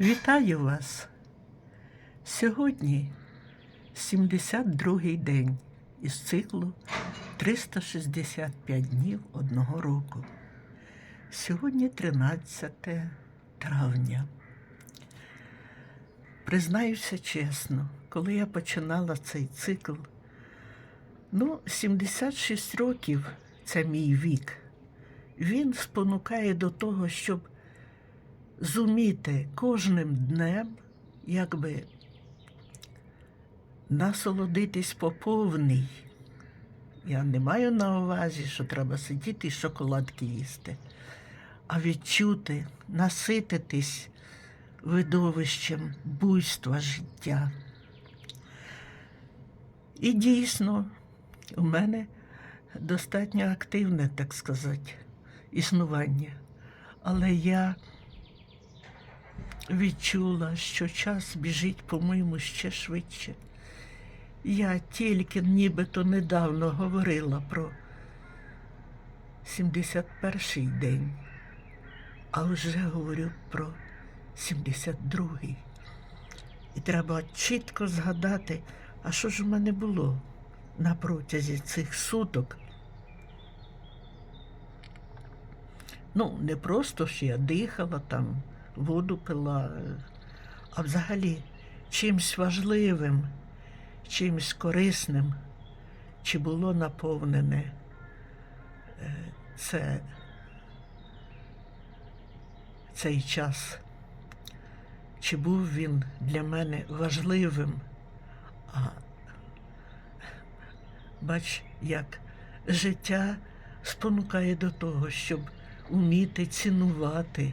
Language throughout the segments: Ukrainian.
Вітаю вас! Сьогодні 72-й день із циклу 365 днів одного року. Сьогодні 13 травня. Признаюся чесно, коли я починала цей цикл, ну, 76 років це мій вік. Він спонукає до того, щоб зуміти кожним днем, якби насолодитись по повній. Я не маю на увазі, що треба сидіти і шоколадки їсти, а відчути, насититись видовищем буйства життя. І дійсно, у мене достатньо активне, так сказати, існування. Але я відчула, що час біжить, по-моєму, ще швидше. Я тільки нібито недавно говорила про 71-й день, а вже говорю про 72-й. І треба чітко згадати, а що ж в мене було на протязі цих суток. Ну, не просто що я дихала там, воду пила, а взагалі чимсь важливим, чимсь корисним, чи було наповнене е, це, цей час, чи був він для мене важливим, а бач, як життя спонукає до того, щоб уміти цінувати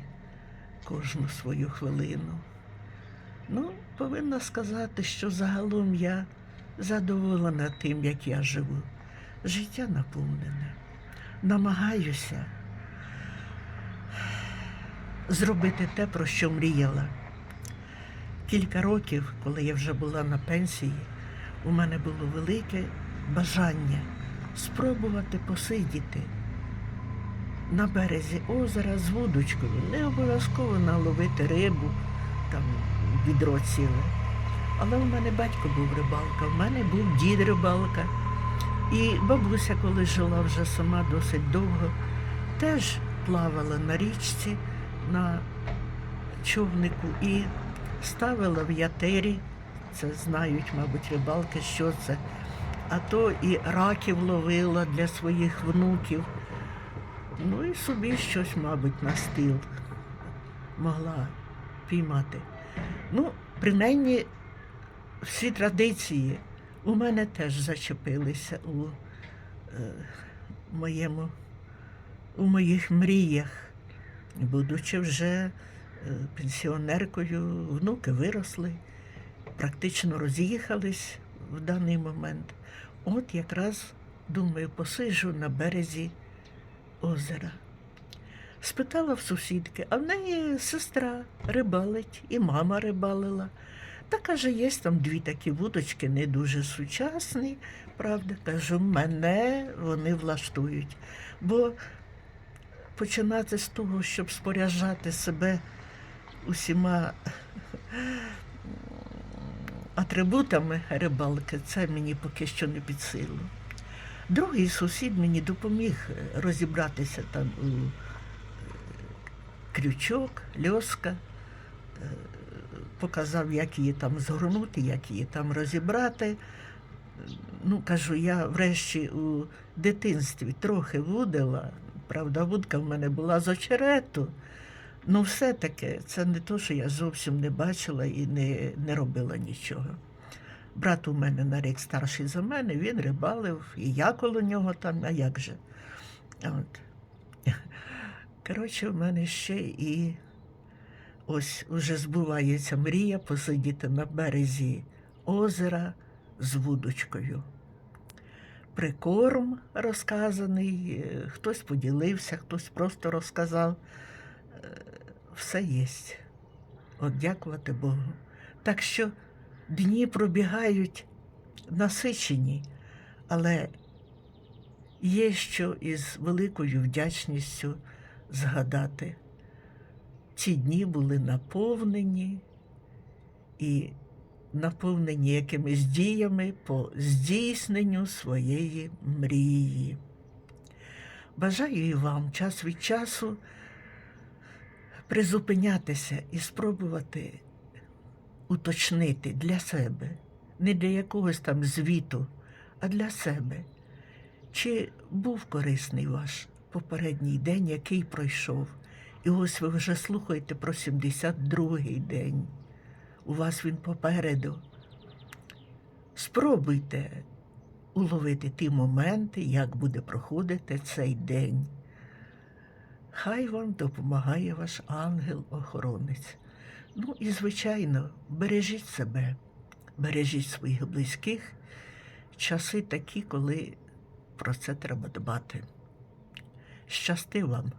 кожну свою хвилину. Ну, повинна сказати, що загалом я задоволена тим, як я живу. Життя наповнене. Намагаюся зробити те, про що мріяла. Кілька років, коли я вже була на пенсії, у мене було велике бажання спробувати посидіти на березі озера з вудочкою. Не обов'язково наловити рибу, там відро ціле. Але у мене батько був рибалка, в мене був дід рибалка. І бабуся, коли жила вже сама досить довго, теж плавала на річці, на човнику і ставила в ятері. Це знають, мабуть, рибалки, що це. А то і раків ловила для своїх внуків. Ну і собі щось, мабуть, на стіл могла піймати. Ну, принаймні, всі традиції у мене теж зачепилися у е, моєму, у моїх мріях. Будучи вже е, пенсіонеркою, внуки виросли, практично роз'їхались в даний момент. От якраз, думаю, посиджу на березі озера. Спитала в сусідки, а в неї сестра рибалить, і мама рибалила. Та каже, є там дві такі вудочки, не дуже сучасні, правда. Кажу, мене вони влаштують. Бо починати з того, щоб споряджати себе усіма атрибутами рибалки, це мені поки що не під силу. Другий сусід мені допоміг розібратися там у е, крючок, льоска, е, показав, як її там згорнути, як її там розібрати. Ну, кажу, я врешті у дитинстві трохи вудила. Правда, вудка в мене була з очерету. Ну, все-таки це не то, що я зовсім не бачила і не, не робила нічого. Брат у мене на рік старший за мене, він рибалив, і я коло нього там, а як же. От. Коротше, в мене ще і ось уже збувається мрія посидіти на березі озера з вудочкою. Прикорм розказаний, е, хтось поділився, хтось просто розказав. Е, Все є. От дякувати Богу. Так що дні пробігають насичені, але є що із великою вдячністю згадати ці дні були наповнені і наповнені якимись діями по здійсненню своєї мрії. Бажаю і вам час від часу призупинятися і спробувати уточнити для себе, не для якогось там звіту, а для себе. Чи був корисний ваш попередній день, який пройшов? І ось ви вже слухаєте про 72-й день. У вас він попереду. Спробуйте уловити ті моменти, як буде проходити цей день. Хай вам допомагає ваш ангел-охоронець. Ну і, звичайно, бережіть себе, бережіть своїх близьких. Часи такі, коли про це треба дбати. Щасти вам!